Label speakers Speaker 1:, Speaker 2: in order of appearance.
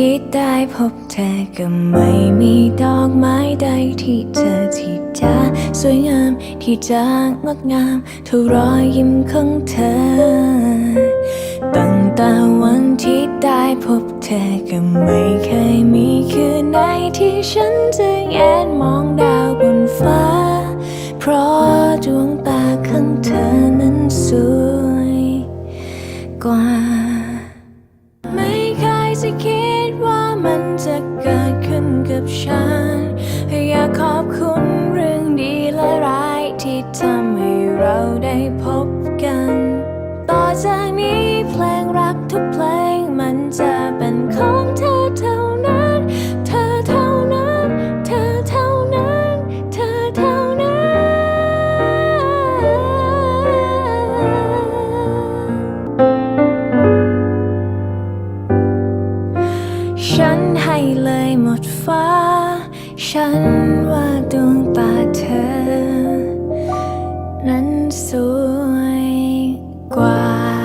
Speaker 1: ที่ได้พบเธอก็ไม่มีดอกไม้ใดที่เธอที่จะสวยงามที่จะงดงามเท่ารอยยิ้มของเธอ ตั้งแต่วันที่ได้พบเธอก็ไม่เคยมีคืนไหนที่ฉันจะแงนมองดาวบนฟ้า เพราะดวงตาของเธอนั้นสวยกว่า ขึ้นกับฉัน อยากขอบคุณเรื่องดีและร้ายที่ทำให้เราได้พบกัน ต่อจากนี้เพลงรักทุกเพลงมันจะเป็นของเธอเท่านั้น เธอเท่านั้น เธอเท่านั้น เธอเท่านั้น ฉันให้เลย ฟ้า ฉันว่าดวงตาเธอ นั้นสวยกว่า